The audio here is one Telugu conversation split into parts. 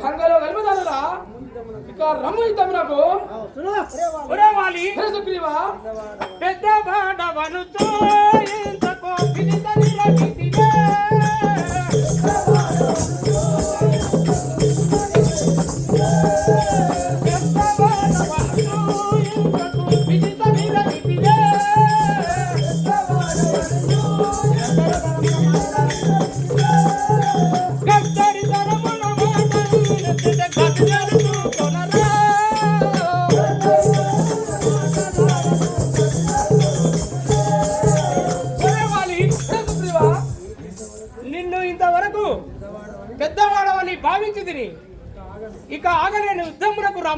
గంగలో కలిపదానురా ఇక రమ్ము తమరకు పెద్ద బాడవను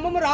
అమ్మమురా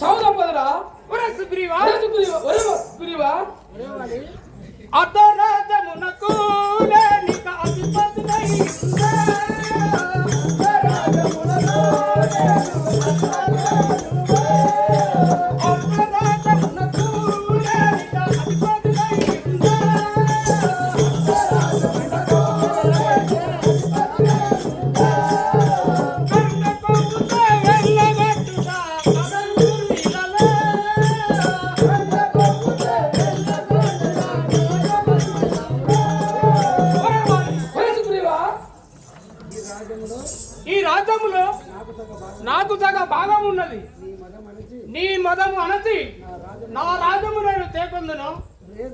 சௌதா பதரா ஒரு சுக்ரீவா. ஒரு சுக்ரீவா. ஒரு சுக்ரீவா. அதராத முனக்கூல நிக்க அதிபதி நைந்த அதராத முனக்கூல நிக்க அதிபதி நைந்த ఈ రాజ్యములో నాకు తగ భాగం ఉన్నది. నీ మదము అనతి. నా రాజ్యము నేను తేకొందును ఏం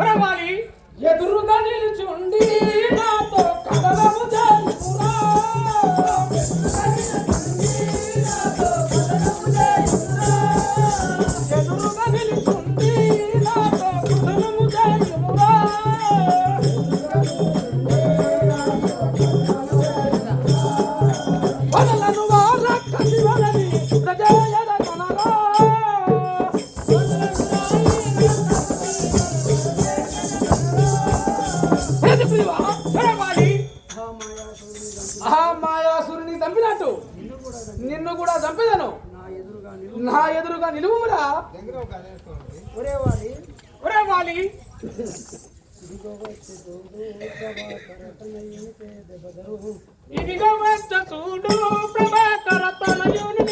బ్రహ్మాలి ఎదురుగా నిలుచుండి. కూడా చంపేదను. నా ఎదురుగా నిలువురా బ్రహ్మాలి ఇదిగో వచ్చ చూడు ప్రభాకర తనయుని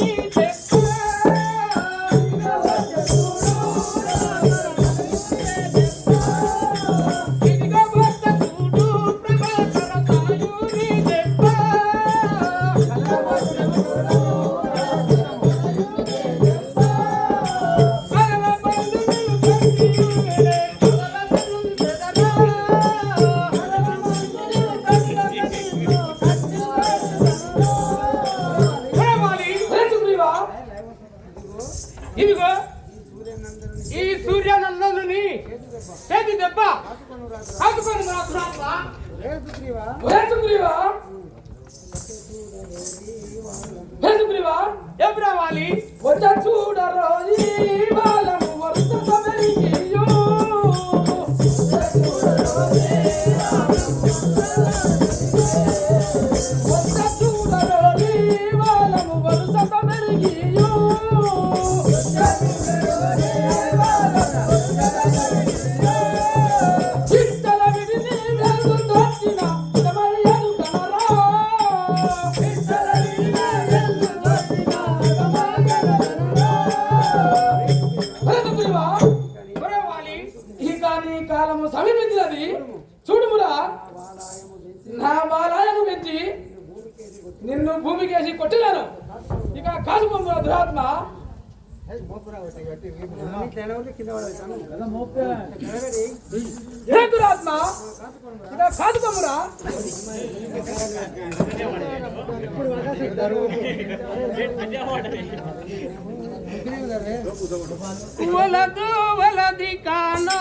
వలదు వలది కానా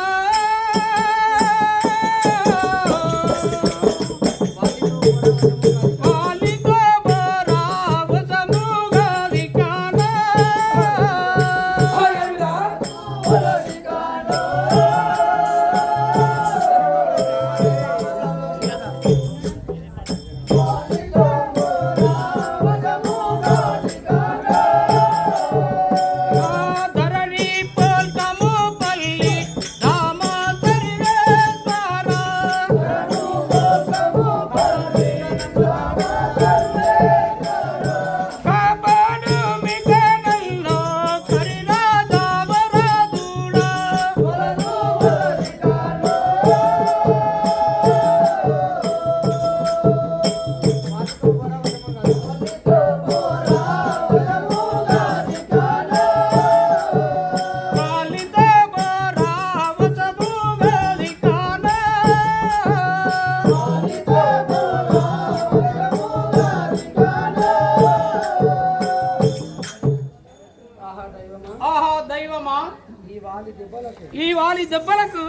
ఈ వాలి దెబ్బలకు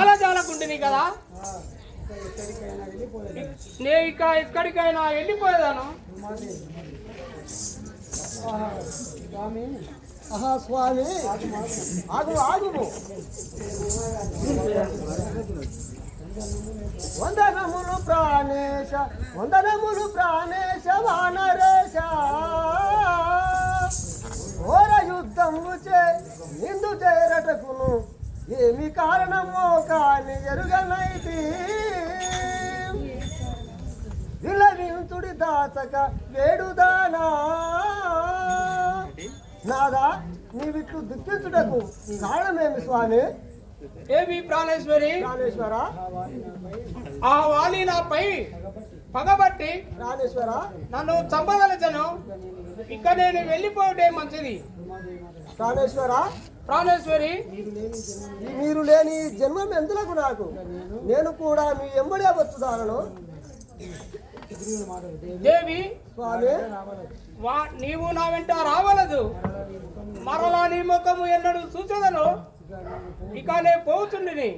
అలజాలకుంటుంది కదా? నే ఇక ఎక్కడికైనా వెళ్ళిపోయేదాను? ఆహా స్వామి ఆగు ఆగు. వందనములు ప్రాణేశ వందనములు ప్రాణేశ వానరేశ. ఘోర యుద్ధము చే నిందు చేరటకును ఏమి కారణమో కాని ఎరుగనైతి. విలవింతుడి దాచక వేడుదానా. నాదా నీవిట్లు దుఃఖించుటకు కారణమేమి స్వామి? ఏమి ప్రాణేశ్వరి? ప్రాణేశ్వర. ఆ వాలి నాపై పగబట్టి ప్రాణేశ్వర నన్ను చంపదలచను ఇక నేను వెళ్ళిపోవటే మంచిది? ప్రాణేశ్వర? ప్రాణేశ్వరి? మీరు లేని జన్మం ఎందులకు నాకు? నేను కూడా మీ ఎంబడే వచ్చుదానను దేవి స్వామి. వా నీవు నా వెంట రావలదు. మరలా నీ ముఖము ఎన్నడూ చూచదను. ఇక నే పోతుండిని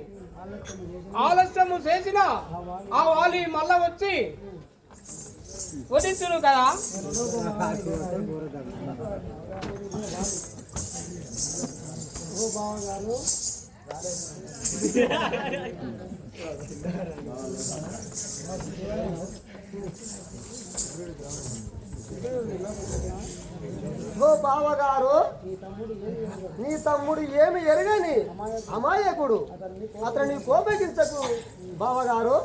ఆలస్యము చేసిన ఆ వాలి మళ్ళా వచ్చి వదించును కదా? ఓ బావగారు నీ తమ్ముడు ఏమి ఎరగని అమాయకుడు. అతను కోపగించకు బావగారు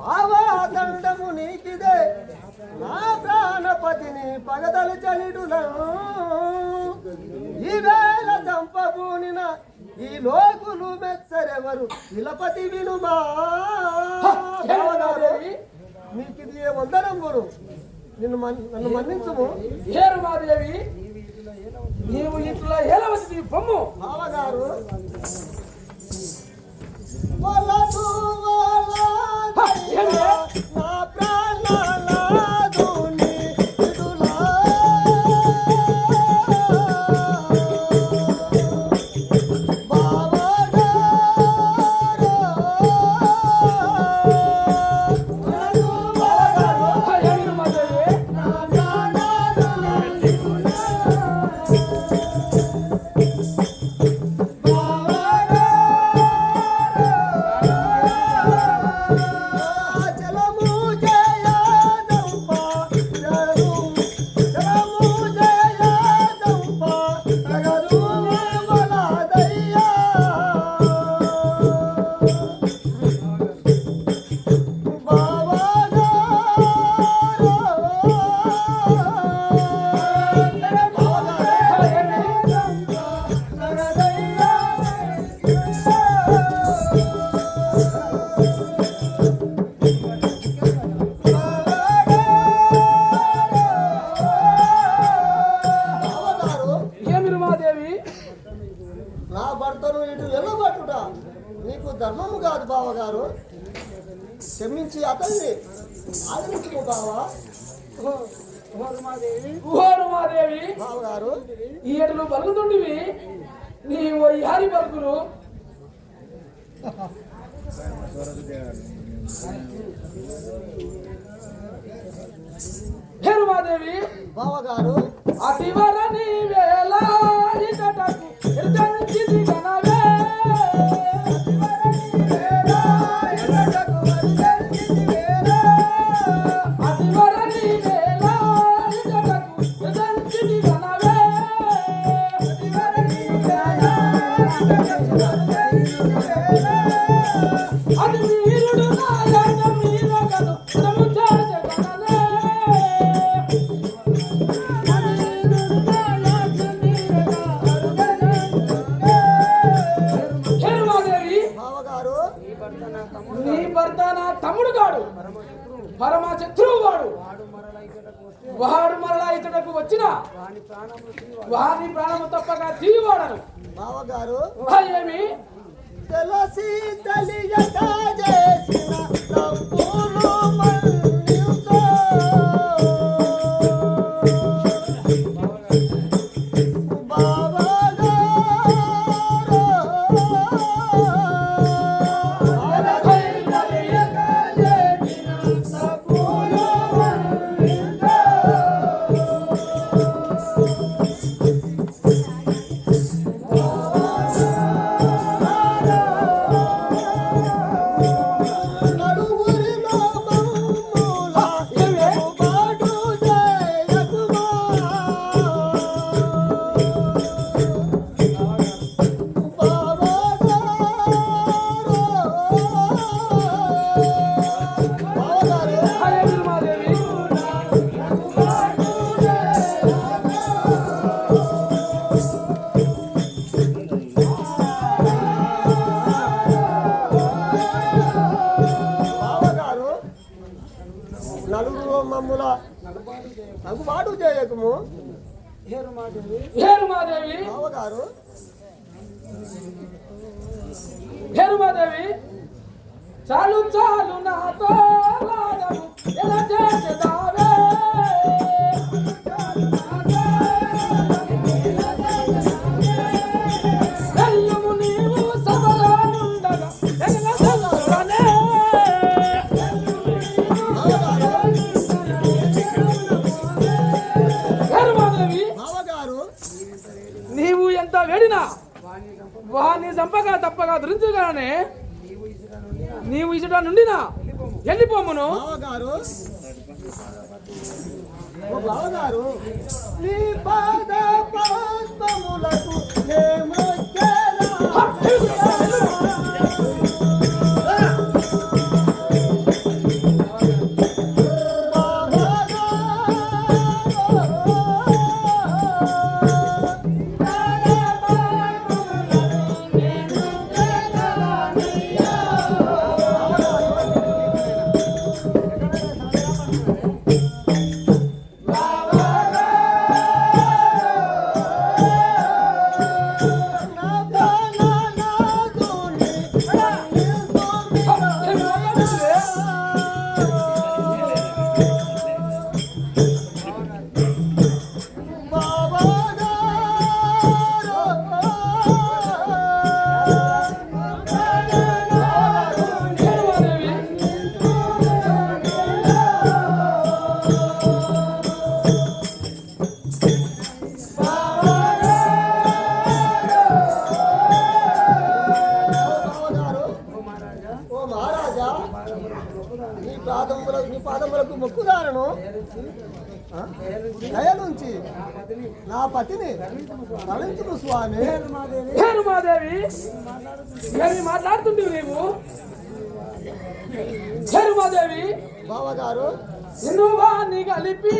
బావా దండము నీకిదే నా ప్రాణపతిని పగదలు చలిడులను. ఈవేళ చంపబూనిన ఈ లోకులు మెచ్చరెవరు? ఇలపతి వినుమా? నీకు ఇది ఏ వందనం గురు? నిన్ను నన్ను మన్నించుము. హేరుమాదేవి నీవు ఇట్లా హేలవసి బొమ్ము. బావగారు వలదు పలుకుతుండివి నీ ఓ యారి పలుకులు. హేరుమాదేవి బావగారు. అతివరని వేళ ఇకటకు ఎరుగనికి దిగనవే బావగారు తెలిసి తెలియక చాలు చాలు నాతో ఎలా చేసేదావే? నీవు ఎంత వేడినా వాణ్ణి చంపగా తప్పగా ధరించగానే నీవు ఇసుట నుండినా వెళ్ళిపోమును గారు దయ నుంచి నా పతిని కరుణించును స్వామి. హేరుమాదేవి ఏమి మాట్లాడుతుంటివి నీవు? హేరుమాదేవి బావగారు. నిన్ను వాణ్ణి కలిపి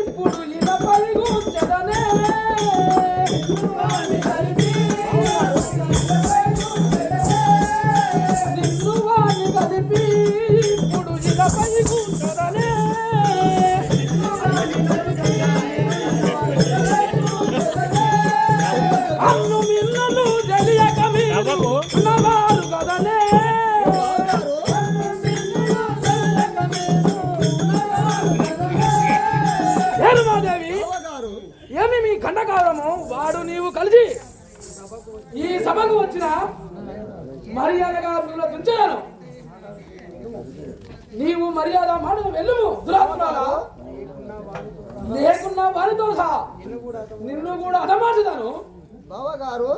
ఇప్పుడు ఇలా పరిగూర్చదనే నిన్ను లేకున్నా వారితో సహా నిన్ను కూడా అదమార్చుతాను బావగారు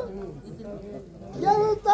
ఎంత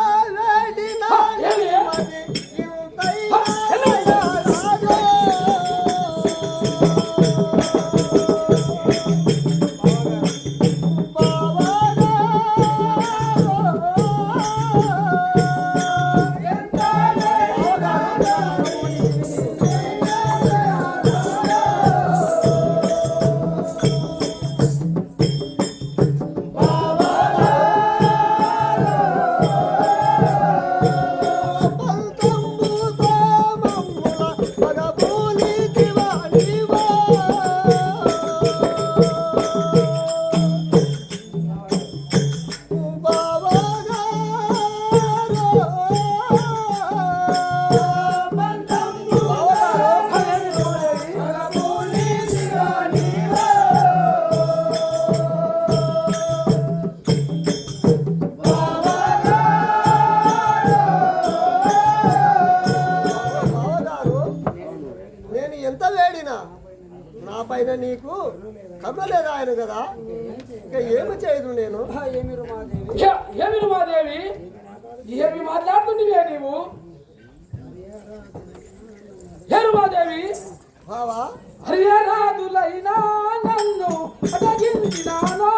ఏమి చేయదు నేను. ఏమి మాదేవి ఏమి మాట్లాడుతుంటివే నీవు? హేరుమాదేవి బావా. హరియరాదులైనా నన్ను అడగించినాను?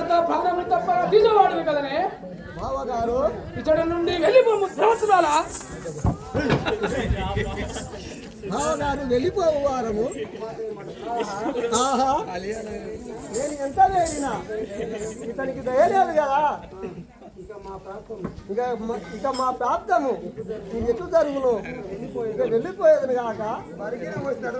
భర్త ప్రాణములు తప్ప తీసేవాడివి కదనే? బావగారు. ఇతడి నుండి వెళ్ళిపోము సంవత్సరాల బావగారు వెళ్ళిపోవు వారము. ఆహా. నేను ఎంత వేడినా ఇతనికి దయలేదు కదా. ఇక మ- ఇక మా ప్రాప్తము. ఇది ఎట్లు జరుగును? ఇక వెళ్ళిపోయేది కాక. మరిగిన వస్తాడు